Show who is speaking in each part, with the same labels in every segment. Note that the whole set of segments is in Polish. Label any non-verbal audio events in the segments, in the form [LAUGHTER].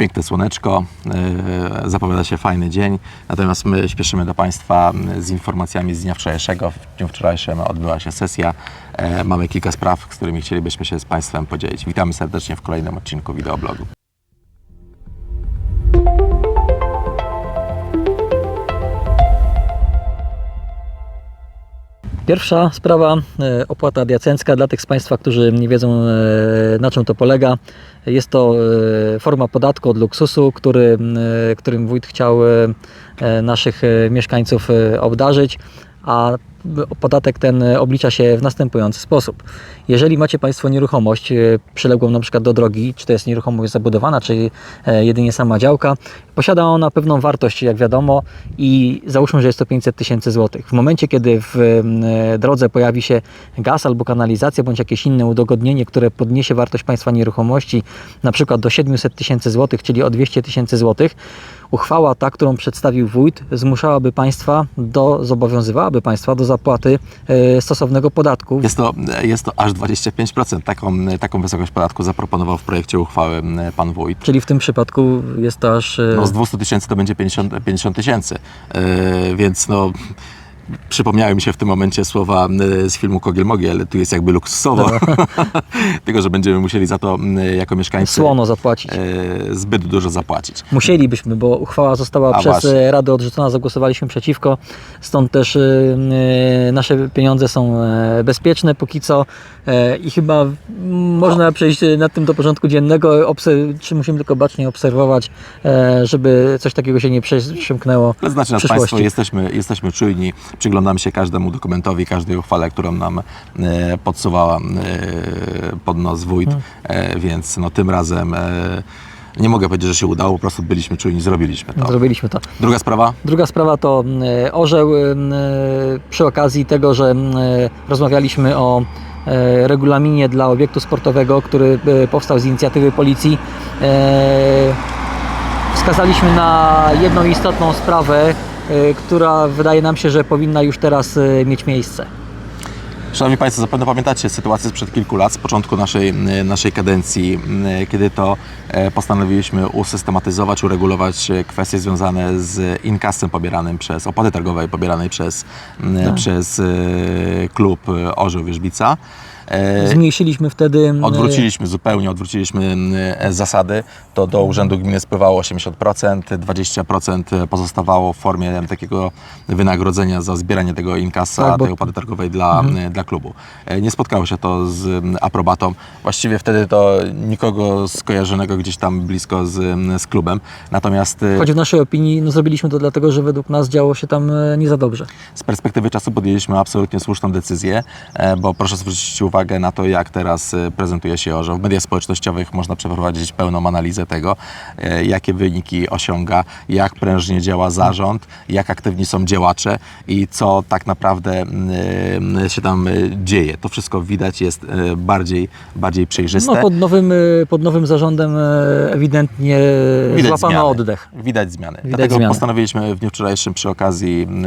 Speaker 1: piękne słoneczko, e, zapowiada się fajny dzień, natomiast my śpieszymy do Państwa z informacjami z dnia wczorajszego. W dniu wczorajszym odbyła się sesja. E, Mamy kilka spraw, z którymi chcielibyśmy się z Państwem podzielić. Witamy serdecznie w kolejnym odcinku wideoblogu.
Speaker 2: Pierwsza sprawa, e, opłata adiacencka dla tych z Państwa, którzy nie wiedzą e, na czym to polega. Jest to e, forma podatku od luksusu, który, którym wójt chciał naszych mieszkańców obdarzyć, a podatek ten e, oblicza się w następujący sposób. Jeżeli macie Państwo nieruchomość e, przyległą na przykład do drogi, czy to jest nieruchomość zabudowana, czy e, jedynie sama działka, posiada ona pewną wartość, jak wiadomo, i załóżmy, że jest to 500 tysięcy złotych. W momencie, kiedy w drodze pojawi się gaz albo kanalizacja, bądź jakieś inne udogodnienie, które podniesie wartość Państwa nieruchomości, na przykład do 700 tysięcy złotych, czyli o 200 tysięcy złotych, uchwała ta, którą przedstawił wójt, zmuszałaby Państwa do, zobowiązywałaby Państwa do zapłaty e, stosownego podatku.
Speaker 1: Jest to, jest to aż 25%. Taką, taką wysokość podatku zaproponował w projekcie uchwały Pan Wójt.
Speaker 2: Czyli w tym przypadku jest to aż... e,
Speaker 1: No z 200 tysięcy to będzie 50 50 tysięcy, Yy, więc no przypomniały mi się w tym momencie słowa z filmu Kogiel Mogiel, tu jest jakby luksusowo, [LAUGHS] tylko że będziemy musieli za to jako mieszkańcy
Speaker 2: Słono zapłacić.
Speaker 1: yy, zbyt dużo zapłacić.
Speaker 2: Musielibyśmy, bo uchwała została
Speaker 1: A
Speaker 2: przez
Speaker 1: właśnie.
Speaker 2: e, Radę odrzucona, zagłosowaliśmy przeciwko, stąd też e, e, nasze pieniądze są e, bezpieczne póki co e, i chyba można przejść e, nad tym do porządku dziennego, czy musimy tylko bacznie obserwować, e, żeby coś takiego się nie przymknęło
Speaker 1: To znaczy nas. Państwo, jesteśmy, jesteśmy czujni, przyglądamy się każdemu dokumentowi, każdej uchwale, którą nam e, podsuwała e, pod nos wójt,
Speaker 2: Hmm.
Speaker 1: e, więc no tym razem nie mogę powiedzieć, że się udało, po prostu byliśmy czujni, zrobiliśmy to.
Speaker 2: Zrobiliśmy to.
Speaker 1: Druga sprawa,
Speaker 2: Druga sprawa to orzeł przy okazji tego, że rozmawialiśmy o regulaminie dla obiektu sportowego, który powstał z inicjatywy policji. Wskazaliśmy na jedną istotną sprawę, która wydaje nam się, że powinna już teraz e, mieć miejsce.
Speaker 1: Szanowni Państwo, zapewne pamiętacie sytuację sprzed kilku lat, z początku naszej, m, naszej kadencji, kiedy to e, postanowiliśmy usystematyzować, uregulować e, kwestie związane z inkasem pobieranym przez, opłaty targowej pobieranej przez,
Speaker 2: Tak.
Speaker 1: przez e, klub e, Orzeł Wierzbica. E,
Speaker 2: Zmniejszyliśmy wtedy. e,
Speaker 1: Odwróciliśmy zupełnie, odwróciliśmy mm, zasady. To do Urzędu Gminy spływało 80%, 20% pozostawało w formie takiego wynagrodzenia za zbieranie tego inkasa,
Speaker 2: Tak, bo-
Speaker 1: tej opłaty targowej dla, mm, dla klubu. E, Nie spotkało się to z aprobatą. Właściwie wtedy to nikogo skojarzonego gdzieś tam blisko z, z klubem. Natomiast e,
Speaker 2: Choć w naszej opinii no, zrobiliśmy to dlatego, że według nas działo się tam e, nie za dobrze.
Speaker 1: Z perspektywy czasu podjęliśmy absolutnie słuszną decyzję, e, bo proszę zwrócić uwagę na to, jak teraz e, prezentuje się orzeł. W mediach społecznościowych można przeprowadzić pełną analizę tego, e, jakie wyniki osiąga, jak prężnie działa zarząd, jak aktywni są działacze i co tak naprawdę mm, się tam e, dzieje. To wszystko widać, jest e, bardziej, bardziej przejrzyste.
Speaker 2: No, pod, nowym, e, pod nowym zarządem e, ewidentnie złapano
Speaker 1: zmiany.
Speaker 2: oddech.
Speaker 1: Widać zmiany.
Speaker 2: Widać
Speaker 1: Dlatego
Speaker 2: zmiany.
Speaker 1: postanowiliśmy w dniu wczorajszym przy okazji m,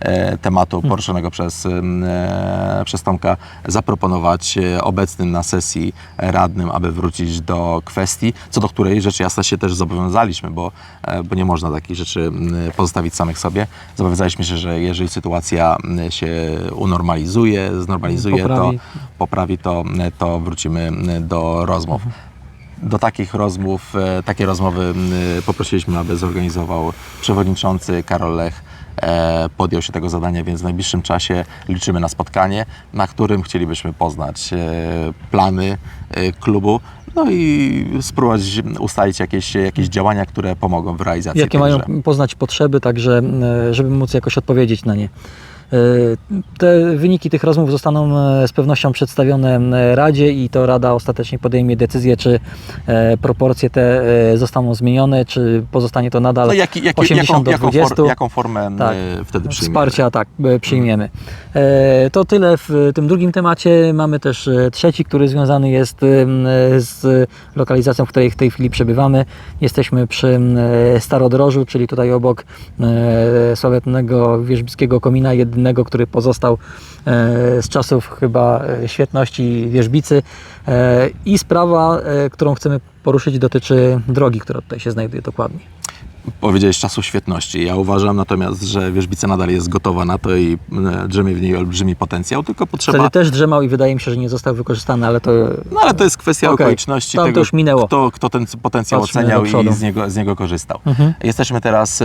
Speaker 1: e, tematu poruszonego przez, m, e, przez Tomka zaproponować e, obecnym na sesji radnym, aby wrócić do kwestii, co do której rzecz jasna się też zobowiązaliśmy, bo, e, bo nie można takich rzeczy m, pozostawić samych sobie. Zobowiązaliśmy się, że jeżeli sytuacja się unormalizuje, znormalizuje,
Speaker 2: Poprawi.
Speaker 1: to poprawi, to, to wrócimy do rozmów. Do takich rozmów, e, takie rozmowy poprosiliśmy, aby zorganizował przewodniczący Karol Lech. E, podjął się tego zadania, więc w najbliższym czasie liczymy na spotkanie, na którym chcielibyśmy poznać e, plany e, klubu, no i spróbować ustalić jakieś, jakieś działania, które pomogą w realizacji
Speaker 2: Jakie mają poznać potrzeby, także żeby móc jakoś odpowiedzieć na nie. E, Te wyniki tych rozmów zostaną e, z pewnością przedstawione e, Radzie i to Rada ostatecznie podejmie decyzję, czy proporcje te zostaną zmienione, czy pozostanie to nadal
Speaker 1: No, jaki, jaki,
Speaker 2: 80
Speaker 1: jaką,
Speaker 2: do
Speaker 1: jaką,
Speaker 2: 20.
Speaker 1: for, jaką formę
Speaker 2: Tak.
Speaker 1: wtedy przyjmiemy?
Speaker 2: Wsparcia tak e, przyjmiemy. To tyle w tym drugim temacie. Mamy też trzeci, który związany jest z lokalizacją, w której w tej chwili przebywamy. Jesteśmy przy Starodrożu, czyli tutaj obok sławetnego wierzbickiego komina, jednym innego, który pozostał e, z czasów chyba e, świetności wierzbicy. E, I sprawa, którą chcemy poruszyć, dotyczy drogi, która tutaj się znajduje dokładnie.
Speaker 1: Powiedziałeś czasu świetności. Ja uważam natomiast, że wierzbica nadal jest gotowa na to i drzemie w niej olbrzymi potencjał, tylko potrzeba...
Speaker 2: Wtedy też drzemał i wydaje mi się, że nie został wykorzystany, ale to
Speaker 1: No ale to jest kwestia
Speaker 2: Okej,
Speaker 1: okoliczności
Speaker 2: tam to
Speaker 1: tego,
Speaker 2: już minęło.
Speaker 1: Kto, kto ten potencjał
Speaker 2: Patrzmy
Speaker 1: oceniał i z niego, z niego korzystał.
Speaker 2: Mhm.
Speaker 1: Jesteśmy teraz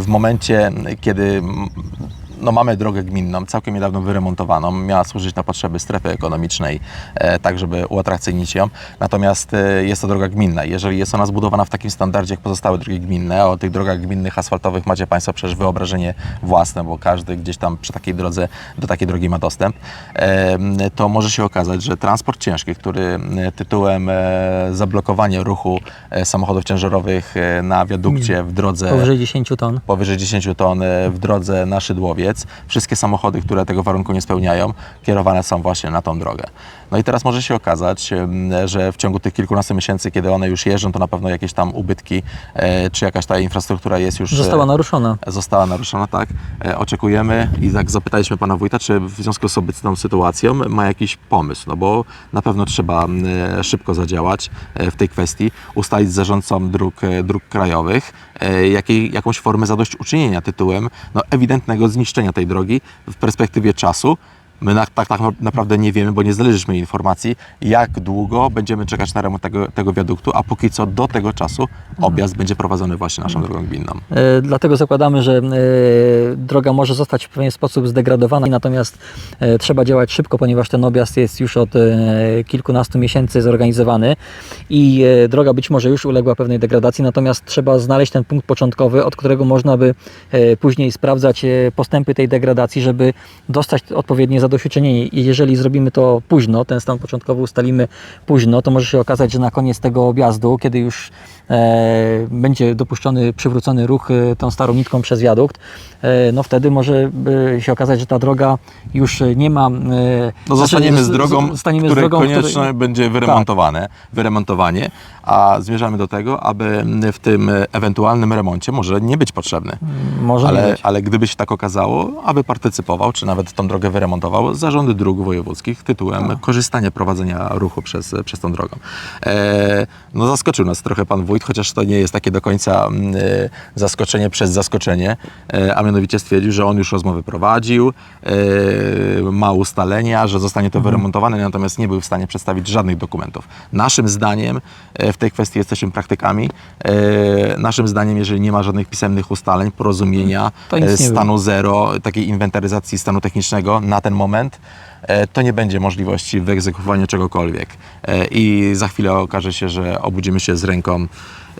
Speaker 1: w momencie, kiedy no, mamy drogę gminną, całkiem niedawno wyremontowaną. Miała służyć na potrzeby strefy ekonomicznej, e, tak żeby uatrakcyjnić ją. Natomiast e, jest to droga gminna. Jeżeli jest ona zbudowana w takim standardzie jak pozostałe drogi gminne, a o tych drogach gminnych asfaltowych macie Państwo przecież wyobrażenie własne, bo każdy gdzieś tam przy takiej drodze do takiej drogi ma dostęp, to może się okazać, że transport ciężki, który e, tytułem zablokowanie ruchu samochodów ciężarowych na wiadukcie w drodze
Speaker 2: powyżej 10 ton.
Speaker 1: powyżej 10 ton w drodze na Wszystkie samochody, które tego warunku nie spełniają, kierowane są właśnie na tą drogę. No i teraz może się okazać, że w ciągu tych kilkunastu miesięcy, kiedy one już jeżdżą, to na pewno jakieś tam ubytki, e, czy jakaś ta infrastruktura jest już... e,
Speaker 2: Została naruszona.
Speaker 1: została naruszona, tak. E, Oczekujemy i tak zapytaliśmy pana wójta, czy w związku z obecną sytuacją ma jakiś pomysł, no bo na pewno trzeba szybko zadziałać w tej kwestii, ustalić z zarządcą dróg, dróg krajowych jakiej, jakąś formę zadośćuczynienia tytułem no, ewidentnego zniszczenia tej drogi w perspektywie czasu. My na, tak, tak naprawdę nie wiemy, bo nie znaleźliśmy informacji, jak długo będziemy czekać na remont tego, tego wiaduktu, a póki co do tego czasu objazd będzie prowadzony właśnie naszą drogą gminną.
Speaker 2: E, Dlatego zakładamy, że e, droga może zostać w pewien sposób zdegradowana, natomiast e, trzeba działać szybko, ponieważ ten objazd jest już od e, kilkunastu miesięcy zorganizowany i e, droga być może już uległa pewnej degradacji, natomiast trzeba znaleźć ten punkt początkowy, od którego można by e, później sprawdzać e, postępy tej degradacji, żeby dostać odpowiednie zadośćuczynienie. I jeżeli zrobimy to późno, ten stan początkowy ustalimy późno, to może się okazać, że na koniec tego objazdu, kiedy już e, będzie dopuszczony, przywrócony ruch e, tą starą nitką przez wiadukt, e, no wtedy może e, się okazać, że ta droga już nie ma... E,
Speaker 1: No
Speaker 2: znaczy,
Speaker 1: zostaniemy z
Speaker 2: z-
Speaker 1: drogą,
Speaker 2: zostaniemy z
Speaker 1: której
Speaker 2: drogą, której-
Speaker 1: konieczne będzie wyremontowane, wyremontowanie, a zmierzamy do tego, aby w tym ewentualnym remoncie może nie być potrzebny.
Speaker 2: Może nie
Speaker 1: Ale,
Speaker 2: być.
Speaker 1: ale gdyby się tak okazało, aby partycypował, czy nawet tą drogę wyremontował, zarządy dróg wojewódzkich tytułem
Speaker 2: Tak.
Speaker 1: korzystania, prowadzenia ruchu przez, przez tą drogą. E, no zaskoczył nas trochę pan wójt, chociaż to nie jest takie do końca mm, e, zaskoczenie przez zaskoczenie, e, a mianowicie stwierdził, że on już rozmowy prowadził, e, ma ustalenia, że zostanie to wyremontowane, natomiast nie był w stanie przedstawić żadnych dokumentów. Naszym zdaniem, e, w tej kwestii jesteśmy praktykami, e, naszym zdaniem, jeżeli nie ma żadnych pisemnych ustaleń, porozumienia, e, stanu zero, takiej inwentaryzacji stanu technicznego na ten moment, e, to nie będzie możliwości wyegzekwowania czegokolwiek. E, I za chwilę okaże się, że obudzimy się z ręką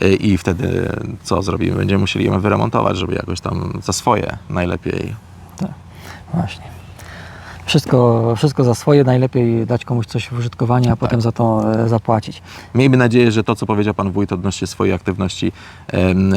Speaker 1: e, i wtedy co zrobimy? Będziemy musieli ją wyremontować, żeby jakoś tam za swoje najlepiej.
Speaker 2: Właśnie. Wszystko, wszystko za swoje, najlepiej dać komuś coś w użytkowanie, a potem za to e, zapłacić.
Speaker 1: Miejmy nadzieję, że to, co powiedział Pan Wójt odnośnie swojej aktywności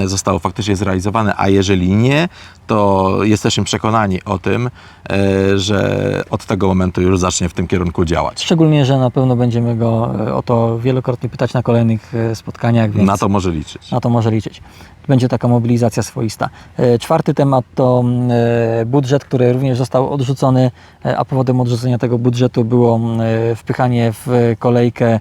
Speaker 1: zostało faktycznie zrealizowane, a jeżeli nie, to jesteśmy przekonani o tym, e, że od tego momentu już zacznie w tym kierunku działać.
Speaker 2: Szczególnie, że na pewno będziemy go e, o to wielokrotnie pytać na kolejnych spotkaniach, więc
Speaker 1: Na to może liczyć.
Speaker 2: na to może liczyć. Będzie taka mobilizacja swoista. E, Czwarty temat to mm, e, budżet, który również został odrzucony, e, a powodem odrzucenia tego budżetu było mm, wpychanie w kolejkę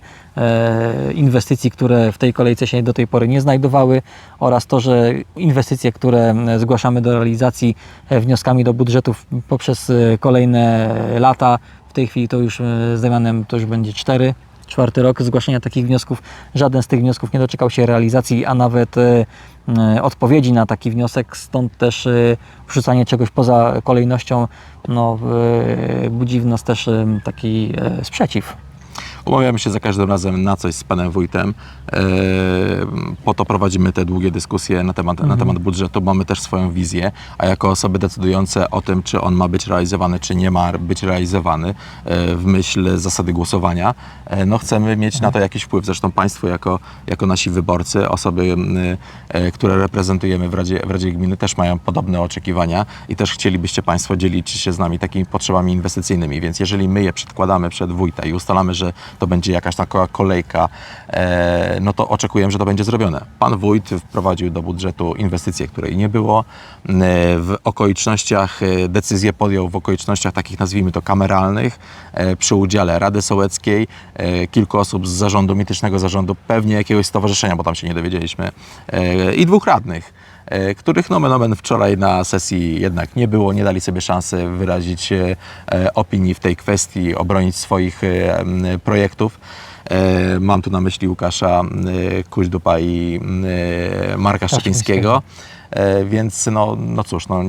Speaker 2: inwestycji, które w tej kolejce się do tej pory nie znajdowały oraz to, że inwestycje, które zgłaszamy do realizacji wnioskami do budżetów poprzez kolejne lata, w tej chwili to już z to już będzie cztery czwarty rok zgłaszania takich wniosków. Żaden z tych wniosków nie doczekał się realizacji, a nawet odpowiedzi na taki wniosek, stąd też e, wrzucanie czegoś poza kolejnością no, e, budzi w nas też e, taki e, sprzeciw.
Speaker 1: Umawiamy się za każdym razem na coś z panem wójtem. E, Po to prowadzimy te długie dyskusje na temat, na temat budżetu. Mamy też swoją wizję, a jako osoby decydujące o tym, czy on ma być realizowany, czy nie ma być realizowany e, w myśl zasady głosowania, e, no chcemy mieć na to jakiś wpływ. Zresztą państwo jako, jako nasi wyborcy, osoby, które reprezentujemy w Radzie, w Radzie Gminy też mają podobne oczekiwania i też chcielibyście państwo dzielić się z nami takimi potrzebami inwestycyjnymi. Więc jeżeli my je przedkładamy przed wójta i ustalamy, że to będzie jakaś taka kolejka, e, no to oczekujemy, że to będzie zrobione. Pan wójt wprowadził do budżetu inwestycję, której nie było. E, W okolicznościach e, decyzję podjął w okolicznościach takich nazwijmy to kameralnych, przy udziale Rady Sołeckiej, kilku osób z zarządu, mitycznego zarządu, pewnie jakiegoś stowarzyszenia, bo tam się nie dowiedzieliśmy, i dwóch radnych których nomen omen wczoraj na sesji jednak nie było, nie dali sobie szansy wyrazić e, e, opinii w tej kwestii, obronić swoich e, projektów. E, Mam tu na myśli Łukasza e, Kuźdupa i e, Marka Szczepińskiego. E, Więc no, no cóż, no,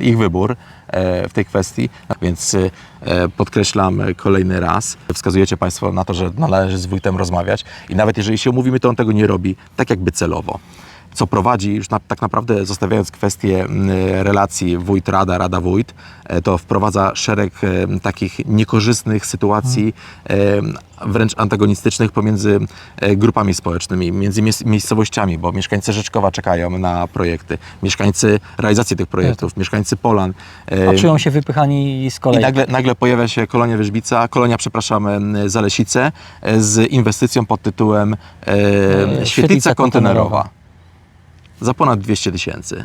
Speaker 1: ich wybór e, w tej kwestii. Więc e, podkreślam kolejny raz, wskazujecie Państwo na to, że należy z wójtem rozmawiać i nawet jeżeli się umówimy, to on tego nie robi tak jakby celowo co prowadzi, już na, tak naprawdę zostawiając kwestię mm, relacji wójt-rada, rada-wójt, e, to wprowadza szereg e, takich niekorzystnych sytuacji, e, wręcz antagonistycznych pomiędzy grupami społecznymi, między miejscowościami, bo mieszkańcy Rzeczkowa czekają na projekty, mieszkańcy realizacji tych projektów, mieszkańcy Polan.
Speaker 2: A czują się wypychani z
Speaker 1: i
Speaker 2: kolei.
Speaker 1: nagle, nagle pojawia się kolonia Wyżbica, kolonia, przepraszam, Zalesice z inwestycją pod tytułem świetlica kontenerowa. Za ponad 200 tysięcy.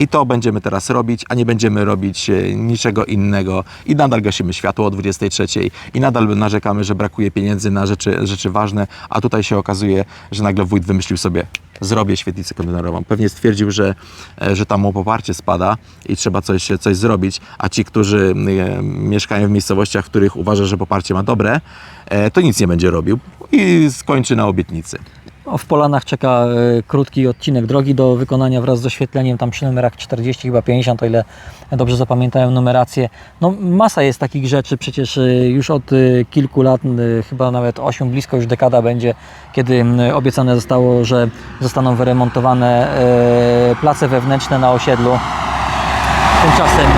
Speaker 1: I to będziemy teraz robić, a nie będziemy robić e, niczego innego. I nadal gasimy światło o 23 i nadal narzekamy, że brakuje pieniędzy na rzeczy, rzeczy ważne, a tutaj się okazuje, że nagle wójt wymyślił sobie, zrobię świetlicę kontenerową. Pewnie stwierdził, że, e, że tam mu poparcie spada i trzeba coś, coś zrobić, a ci, którzy e, mieszkają w miejscowościach, w których uważa, że poparcie ma dobre, to nic nie będzie robił i skończy na obietnicy.
Speaker 2: W Polanach czeka e, krótki odcinek drogi do wykonania wraz z oświetleniem, tam przy numerach 40, chyba 50, o ile dobrze zapamiętałem numerację. No masa jest takich rzeczy, przecież e, już od e, kilku lat, chyba nawet 8, blisko już dekada będzie, kiedy obiecane zostało, że zostaną wyremontowane place wewnętrzne na osiedlu. Tymczasem,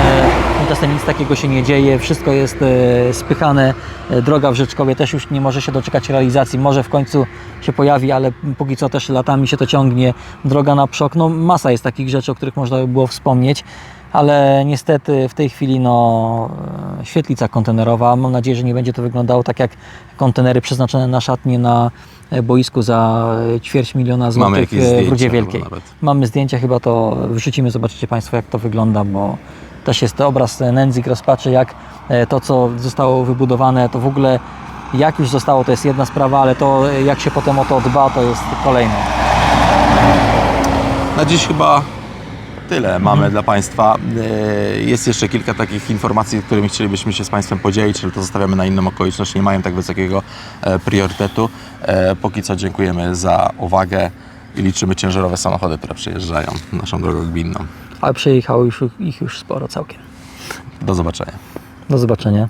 Speaker 2: tymczasem nic takiego się nie dzieje, wszystko jest e, spychane. E, Droga w Rzeczkowie też już nie może się doczekać realizacji, może w końcu się pojawi, ale póki co też latami się to ciągnie. Droga na przok, no masa jest takich rzeczy, o których można by było wspomnieć, ale niestety w tej chwili no, e, świetlica kontenerowa, mam nadzieję, że nie będzie to wyglądało tak jak kontenery przeznaczone na szatnie na boisku za ćwierć miliona złotych w Rudzie Wielkiej. Mamy zdjęcia, chyba to wrzucimy, zobaczycie Państwo jak to wygląda, bo też jest to obraz nędzy, rozpaczy, jak e, to co zostało wybudowane, to w ogóle jak już zostało, to jest jedna sprawa, ale to e, jak się potem o to dba, to jest kolejna.
Speaker 1: Na dziś chyba tyle mamy dla Państwa. E, Jest jeszcze kilka takich informacji, którymi chcielibyśmy się z Państwem podzielić, ale to zostawiamy na inną okoliczność. Nie mają tak wysokiego e, priorytetu. E, Póki co dziękujemy za uwagę i liczymy ciężarowe samochody, które przyjeżdżają naszą drogą gminną.
Speaker 2: Ale przejechało już, ich już sporo całkiem.
Speaker 1: Do zobaczenia.
Speaker 2: Do zobaczenia.